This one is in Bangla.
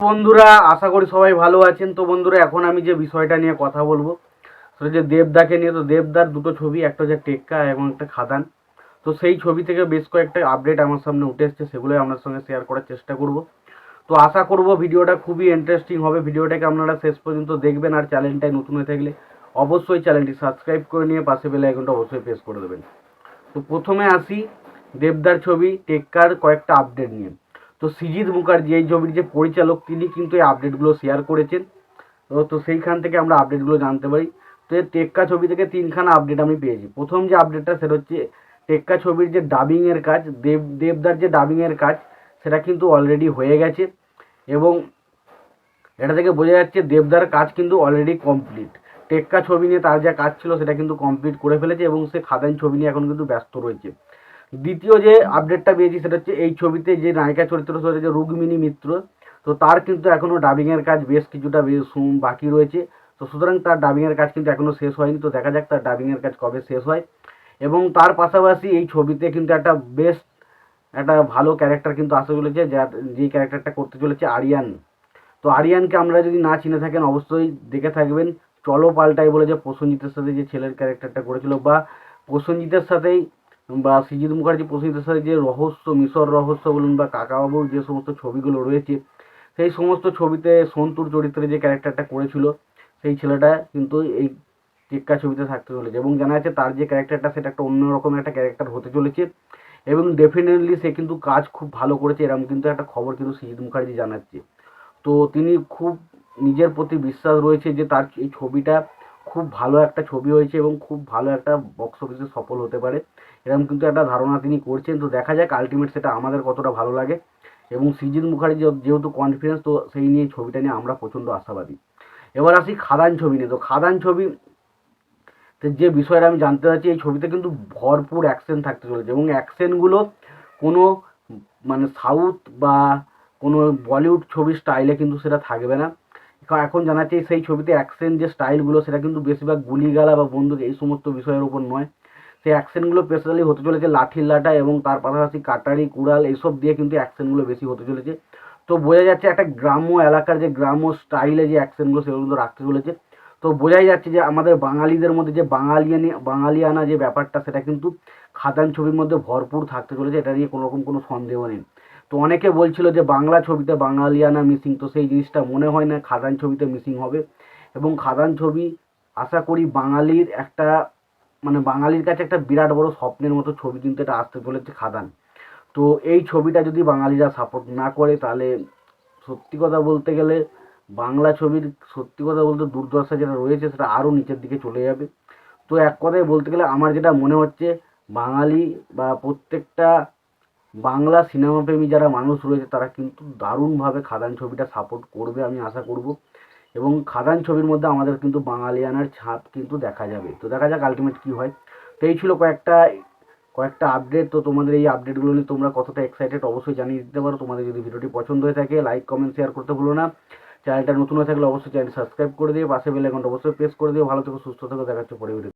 বন্ধুরা, আশা করি সবাই ভালো আছেন। তো বন্ধুরা, এখন আমি যে বিষয়টা নিয়ে কথা বলব, সেটা যে দেবদাকে নিয়ে। তো দেবদার দুটো ছবি, একটা হচ্ছে টেক্কা এবং একটা খাদান। তো সেই ছবি থেকে বেশ কয়েকটা আপডেট আমার সামনে উঠে এসছে, সেগুলোই আপনার সঙ্গে শেয়ার করার চেষ্টা করব। তো আশা করব ভিডিওটা খুবই ইন্টারেস্টিং হবে। ভিডিওটাকে আপনারা শেষ পর্যন্ত দেখবেন আর চ্যানেলটাই নতুন হয়ে থাকলে অবশ্যই চ্যানেলটি সাবস্ক্রাইব করে নিয়ে পাশে বেল আইকনটা অবশ্যই প্রেস করে দেবেন। তো প্রথমে আসি দেবদার ছবি, টেক্কার কয়েকটা আপডেট নিয়ে। তো সিজিৎ মুখার্জি, এই ছবির যে পরিচালক, তিনি কিন্তু এই আপডেটগুলো শেয়ার করেছেন। তো তো সেইখান থেকে আমরা আপডেটগুলো জানতে পারি। তো এই টেক্কা ছবি থেকে তিনখানা আপডেট আমি পেয়েছি। প্রথম যে আপডেটটা সেটা হচ্ছে টেক্কা ছবির যে ডাবিংয়ের কাজ, দেব, দেবদার যে ডাবিংয়ের কাজ, সেটা কিন্তু অলরেডি হয়ে গেছে। এবং এটা থেকে বোঝা যাচ্ছে দেবদার কাজ কিন্তু অলরেডি কমপ্লিট টেক্কা ছবি নিয়ে তার যা কাজ ছিল, সেটা কিন্তু কমপ্লিট করে ফেলেছে এবং সে খাদান ছবি নিয়ে এখন কিন্তু ব্যস্ত রয়েছে। দ্বিতীয় যে আপডেটটা পেয়েছি সেটা হচ্ছে এই ছবিতে যে নায়িকা চরিত্র হচ্ছে যে রুক্মিণী মিত্র। তো তার কিন্তু এখনও ডাবিংয়ের কাজ বেশ কিছুটা বাকি রয়েছে। তো সুতরাং তার ডাবিংয়ের কাজ কিন্তু এখনও শেষ হয়নি। তো দেখা যাক তার ডাবিংয়ের কাজ কবে শেষ হয়। এবং তার পাশাপাশি এই ছবিতে কিন্তু একটা বেশ একটা ভালো ক্যারেক্টার কিন্তু আসতে চলেছে যার যেই ক্যারেক্টারটা করতে চলেছে আরিয়ান। তো আরিয়ানকে আমরা যদি না চিনে থাকেন, অবশ্যই দেখে থাকবেন। চলো পাল্টাই বলে যে প্রসেনজিতের সাথে যে ছেলের ক্যারেক্টারটা করেছিল বা প্রসেনজিতের সাথেই বা সৃজিত মুখার্জি প্রসেনজিতের সাথে যে রহস্য, মিশর রহস্য বলুন বা কাকাবাবুর যে সমস্ত ছবিগুলো রয়েছে, সেই সমস্ত ছবিতে সন্তুর চরিত্রে যে ক্যারেক্টারটা করেছিল, সেই ছেলেটা কিন্তু এই টিক্কা ছবিতে থাকতে চলেছে এবং জানা যাচ্ছে তার যে ক্যারেক্টারটা সেটা একটা অন্যরকম একটা ক্যারেক্টার হতে চলেছে এবং ডেফিনেটলি সে কিন্তু কাজ খুব ভালো করেছে এরকম কিন্তু একটা খবর কিন্তু সৃজিত মুখার্জি জানাচ্ছে। তো তিনি খুব নিজের প্রতি বিশ্বাস রয়েছে যে তার এই ছবিটা খুব ভালো একটা ছবি হয়েছে এবং খুব ভালো একটা বক্স অফিসে সফল হতে পারে। এরকম কিন্তু একটা ধারণা তিনি করছেন। তো দেখা যাক আলটিমেট সেটা আমাদের কতটা ভালো লাগে। এবং সৃজিত মুখার্জি যেহেতু কনফিডেন্স তো সেই নিয়ে ছবিটা নিয়ে আমরা প্রচণ্ড আশাবাদী। এবার আসি খাদান ছবি নিয়ে। তো খাদান ছবি যে বিষয়টা আমি জানতে চাচ্ছি, এই ছবিতে কিন্তু ভরপুর অ্যাকশন থাকতে চলেছে এবং অ্যাকশনগুলো কোনো মানে সাউথ বা কোনো বলিউড ছবির স্টাইলে কিন্তু সেটা থাকবে না। এখন- জানাচ্ছে সেই ছবিতে অ্যাকশন যে স্টাইলগুলো সেটা কিন্তু বেশিরভাগ গুলিগালা বা বন্দুক, এই সমস্ত বিষয়ের উপর নয়। সেই অ্যাকশনগুলো স্পেশালি হতে চলেছে লাঠির লাটা এবং তার পাশাপাশি কাটারি, কুড়াল এইসব দিয়ে কিন্তু অ্যাকশনগুলো বেশি হতে চলেছে। তো বোঝা যাচ্ছে একটা গ্রাম্য এলাকার যে গ্রাম্য স্টাইলে যে অ্যাকশনগুলো সেগুলো কিন্তু রাখতে চলেছে। তো বোঝাই যাচ্ছে যে আমাদের বাঙালিদের মধ্যে যে বাঙালিয়ানি, বাঙালিয়ানা যে ব্যাপারটা, সেটা কিন্তু খাদান ছবির মধ্যে ভরপুর থাকতে চলেছে, এটা নিয়ে কোনো রকম কোনো সন্দেহ নেই। তো অনেকে বলছিল যে বাংলা ছবিতে বাঙালিয়ানা মিসিং তো সেই জিনিসটা মনে হয় না, খাদান ছবিতে মিসিং হবে। এবং খাদান ছবি আশা করি বাঙালির একটা মানে বাঙালির কাছে একটা বিরাট বড় স্বপ্নের মতো ছবি কিন্তু এটা আসতে চলেছে খাদান। তো এই ছবিটা যদি বাঙালিরা সাপোর্ট না করে, তাহলে সত্যি কথা বলতে গেলে বাংলা ছবির সত্যি কথা বলতে দুর্দশা যেটা রয়েছে, সেটা আরও নিচের দিকে চলে যাবে। তো এক কথায় বলতে গেলে আমার যেটা মনে হচ্ছে, বাঙালি বা প্রত্যেকটা বাংলা সিনেমা প্রেমী যারা মানুষ রয়েছে, তারা কিন্তু দারুণভাবে খাদান ছবিটা সাপোর্ট করবে আমি আশা করব। এবং খাদান ছবির মধ্যে আমাদের কিন্তু বাঙালিয়ানার ছাপ কিন্তু দেখা যাবে। তো দেখা যাক আলটিমেট কী হয়। তো এই ছিল কয়েকটা কয়েকটা আপডেট তো তোমাদের এই আপডেটগুলো নিয়ে তোমরা কতটা এক্সাইটেড অবশ্যই জানিয়ে দিতে পারো। তোমাদের যদি ভিডিওটি পছন্দ হয়ে থাকে লাইক কমেন্ট শেয়ার করতে ভুলো না। চ্যানেলটা নতুন হয়ে থাকলে অবশ্যই চ্যানেল সাবস্ক্রাইব করে দিও। পাশে বেল আইকনটা অবশ্যই প্রেস করে দিও। ভালো থেকো, সুস্থ থেকো। দেখাচ্ছে পরে ভিডিও